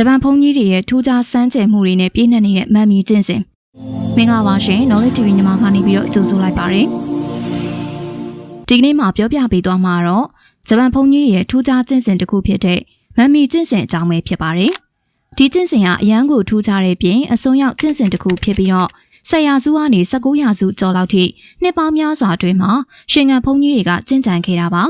ဂျပန်ဘုန်းကြီးတွေရဲ့ထူးခြားစမ်းကြယ်မှုတွေနဲ့ပြည့်နှက်နေတဲ့မမ်မီကျင့်စဉ်မင်္ဂလာပါရှင် Knowledge TV ညီမကနေပြီးတော့ကြိုဆိုလိုက်ပါတယ်ဒီကနေ့မှာပြောပြပေးသွားမှာတော့ဂျပန်ဘုန်းကြီးတွေရဲ့ထူးခြားကျင့်စဉ်တစ်ခုဖြစ်တဲ့မမ်မီကျင့်စဉ်အကြောင်းပဲဖြစ်ပါတယ်ဒီကျင့်စဉ်ကအရန်ကိုထူးခြားတဲ့ပြင်အစွန်ရောက်ကျင့်စဉ်တစ်ခုဖြစ်ပြီးတော့ဆက်ရာစုကနေ19ရာစုကျော်လောက်ထိနှစ်ပေါင်းများစွာအတွင်းမှာရှင်ငံဘုန်းကြီးတွေကကျင့်ကြံခဲ့တာပါ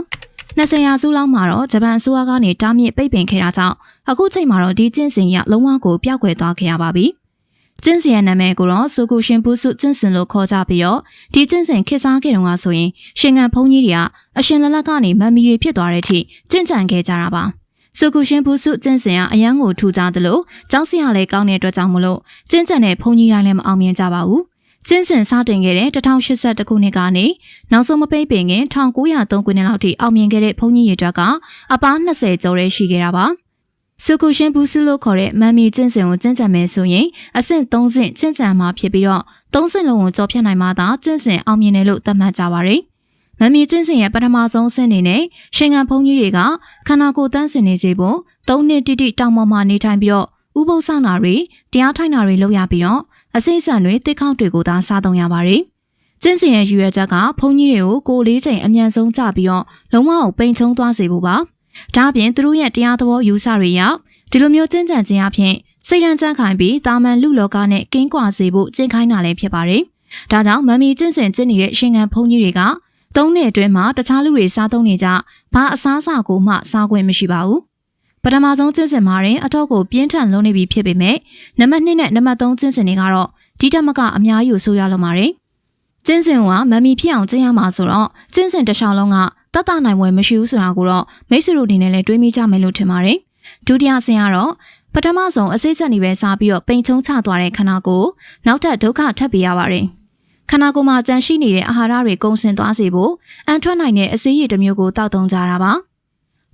20ရာစုလောက်မှာတော့ဂျပန်အစိုးရကနေတားမြစ်ပိတ်ပင်ခဲ့တာကြောင့်အခုချိန်မှာတော့ဒီကျင့်စဉ်ရလုံးဝကိုပျောက်ကွယ်သွားခဲ့ရပါပြီ။ကျင့်စဉ်ရဲ့နာမည်ကိုတော့ဆူကူရှင်ပုစုကျင့်စဉ်လို့ခေါ်ကြပြီးတော့ဒီကျင့်စဉ်ခေတ်စားခဲ့တုန်းကဆိုရင်ရှင်ငံဘုန်းကြီးတွေကအရှင်လလကနေမမ်မီတွေဖြစ်သွားတဲ့အထိကျင့်ကြံခဲ့ကြတာပါ။ဆူကူရှင်ပုစုကျင့်စဉ်ကအရန်ကိုထူကြသလိုကျောင်းစရာလည်းကောင်းတဲ့အတွက်ကြောင့်မလို့ကျင့်ကြံတဲ့ဘုန်းကြီးတိုင်းလည်းမအောင်မြင်ကြပါဘူး။ ကျင်းစင်စတင်ခဲ့တဲ့1082ခုနှစ်ကနေနောက်ဆုံးမပိတ်ပင်ခင်1903ခုနှစ်လောက်ထိအောင်မြင်ခဲ့တဲ့ဘုန်းကြီးရေတွက်ကအပား20ကျော်ရဲရှိခဲ့တာပါ။စုကုရှင်ဘူးစုလို့ခေါ်တဲ့မမ်မီကျင့်စဉ်ကိုကျင့်ကြံမယ်ဆိုရင်အဆင့်3ဆင့်ကျင့်ကြံမှာဖြစ်ပြီးတော့3ဆင့်လုံးကိုကြော်ဖြတ်နိုင်မှသာကျင့်စဉ်အောင်မြင်တယ်လို့သတ်မှတ်ကြပါရယ်။မမ်မီကျင့်စဉ်ရဲ့ပထမဆုံးဆင့်အနေနဲ့ရှင်ငံဘုန်းကြီးတွေကခန္ဓာကိုယ်တန်းစင်နေစေဖို့၃နှစ်တိတိတောင်ပေါ်မှာနေထိုင်ပြီးတော့ဥပုသ်ဆောင်တာတွေတရားထိုင်တာတွေလုပ်ရပြီးတော့ အစိမ့်ဆန်တွေတစ်ခေါက်တွေကိုသာစားသုံးရပါတယ်။ကျင့်စဉ်ရဲ့ရည်ရွယ်ချက်ကဘုန်းကြီးတွေကိုကိုယ်လေးချိန်အမြန်ဆုံးကြပြီးတော့လုံးဝကိုပိန်ချုံသွားစေဖို့ပါ။ဒါအပြင်သူတို့ရဲ့တရားသဘောယူဆတွေရောက်ဒီလိုမျိုးကျင့်ကြံခြင်းအပြင်စိတ်ရန်ကြံ့ခိုင်ပြီးတာမန်လူလောကနဲ့ကင်းကွာစေဖို့ကျင့်ခိုင်းတာလည်းဖြစ်ပါတယ်။ဒါကြောင့်မမီကျင့်စဉ်ကျင့်နေတဲ့ရှင်ငံဘုန်းကြီးတွေကသုံးနှစ်အတွင်းမှာတခြားလူတွေစားသုံးနေကြဘာအစားအစာကိုမှစားခွင့်မရှိပါဘူး။ ပထမဆုံးကျင့်စဉ်မှာရင်အတော့ကိုပြင်းထန်လုံးနေပြီဖြစ်ပေမဲ့နံပါတ်2နဲ့နံပါတ်3ကျင့်စဉ်တွေကတော့ဒီတက်မကအများကြီးဆိုရလုံးပါတယ်။ကျင့်စဉ်ကမမီဖြစ်အောင်ကျင့်ရမှာဆိုတော့ကျင့်စဉ်တစ်လျှောက်လုံးကတတ်တာနိုင်ဝယ်မရှိဘူးဆိုတာကိုတော့မိတ်ဆွေတို့အနေနဲ့လည်းတွေးမိကြမယ်လို့ထင်ပါတယ်။ဒုတိယဆင်ကတော့ပထမဆုံးအစိမ့်ဆက်နေပဲစားပြီးတော့ပိန်ချုံချသွားတဲ့ခန္ဓာကိုယ်နောက်ထပ်ဒုက္ခထပ်ပေးရပါတယ်။ခန္ဓာကိုယ်မှာကြန့်ရှိနေတဲ့အာဟာရတွေကုန်စင်သွားစေဖို့အန်ထွက်နိုင်တဲ့အစည်းရည်တစ်မျိုးကိုတောက်သုံးကြတာပါ။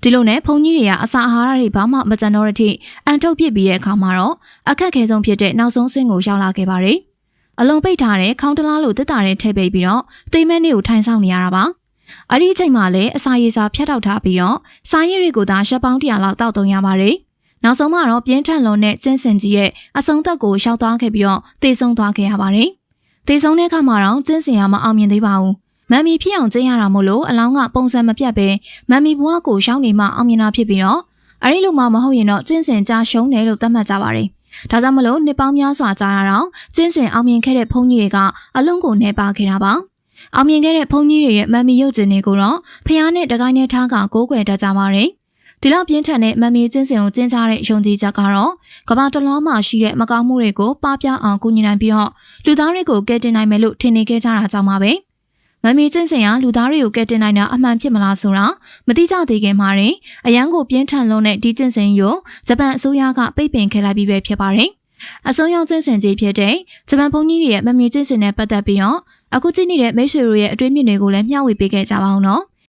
ဒီလိုနဲ့ဘုံကြီးတွေကအစာအာဟာရတွေဘာမှမကြံတော့တဲ့အထိအန်ထုတ်ပစ်ပြီးတဲ့အခါမှာတော့အခက်ခဲဆုံးဖြစ်တဲ့နောက်ဆုံးဆင့်ကိုရောက်လာခဲ့ပါတယ်။အလုံးပိတ်ထားတဲ့ခေါင်းတလားလိုတက်တာတဲ့ထိပ်ပိတ်ပြီးတော့တိမ်မဲနေကိုထိုင်ဆောင်နေရတာပါ။အဲ့ဒီအချိန်မှာလည်းအစာရည်စာဖြတ်တောက်ထားပြီးတော့စာရည်တွေကိုသာရှက်ပေါင်းတရာလောက်တောက်သုံးရပါတယ်။နောက်ဆုံးမှာတော့ပြင်းထန်လွန်တဲ့ကျင်းစင်ကြီးရဲ့အဆုံးသက်ကိုရှောက်သွားခဲ့ပြီးတော့တေဆုံးသွားခဲ့ရပါတယ်။တေဆုံးတဲ့အခါမှာတော့ကျင်းစင်ရမအောင်မြင်သေးပါဘူး။ မမ်မီဖြစ်အောင်ကျင်းရတာမို့လို့အလောင်းကပုံစံမပြတ်ပဲမမ်မီဘွားကိုရှောင်းနေမှအောင်မြင်တာဖြစ်ပြီးတော့အဲ့ဒီလိုမှမဟုတ်ရင်တော့ကျင်းစင်ကြာရှုံးတယ်လို့သတ်မှတ်ကြပါတယ်။ဒါကြောင့်မလို့နှစ်ပေါင်းများစွာကြာတာတော့ကျင်းစင်အောင်မြင်ခဲ့တဲ့ဘုန်းကြီးတွေကအလုံးကိုနှဲပါခဲ့တာပါ။အောင်မြင်ခဲ့တဲ့ဘုန်းကြီးတွေရဲ့မမ်မီရုပ်ကျင်တွေကိုတော့ဖះနဲ့တကိုင်းနဲ့ထားကကိုးကွယ်တတ်ကြပါတယ်။ဒီလောက်ပြင်းထန်တဲ့မမ်မီကျင်းစင်ကိုကျင်းချတဲ့ယုံကြည်ချက်ကတော့ကမ္ဘာတလုံးမှာရှိတဲ့မကောင်းမှုတွေကိုပပျောက်အောင်ကူညီနိုင်ပြီးတော့လူသားတွေကိုကယ်တင်နိုင်မယ်လို့ထင်နေခဲ့ကြတာကြောင့်ပါပဲ။ မမ်မီကျင်းစင်ကလူသားတွေကိုကယ်တင်နိုင်တာအမှန်ဖြစ်မလားဆိုတာမသိကြသေးခင်မှာရင်အရန်ကိုပြင်းထန်လုံးတဲ့ဒီကျင်းစင်ကိုဂျပန်အစိုးရကပိတ်ပင်ခဲ့လိုက်ပြီးပဲဖြစ်ပါတယ်။အစိုးရကျင်းစင်ကြီးဖြစ်တဲ့ဂျပန်ဘုန်းကြီးတွေရဲ့မမ်မီကျင်းစင်နဲ့ပတ်သက်ပြီးတော့အခုကြည့်နေတဲ့မိတ်ဆွေတို့ရဲ့အတွေ့အမြင်တွေကိုလည်းမျှဝေပေးခဲ့ကြပါအောင်နော်။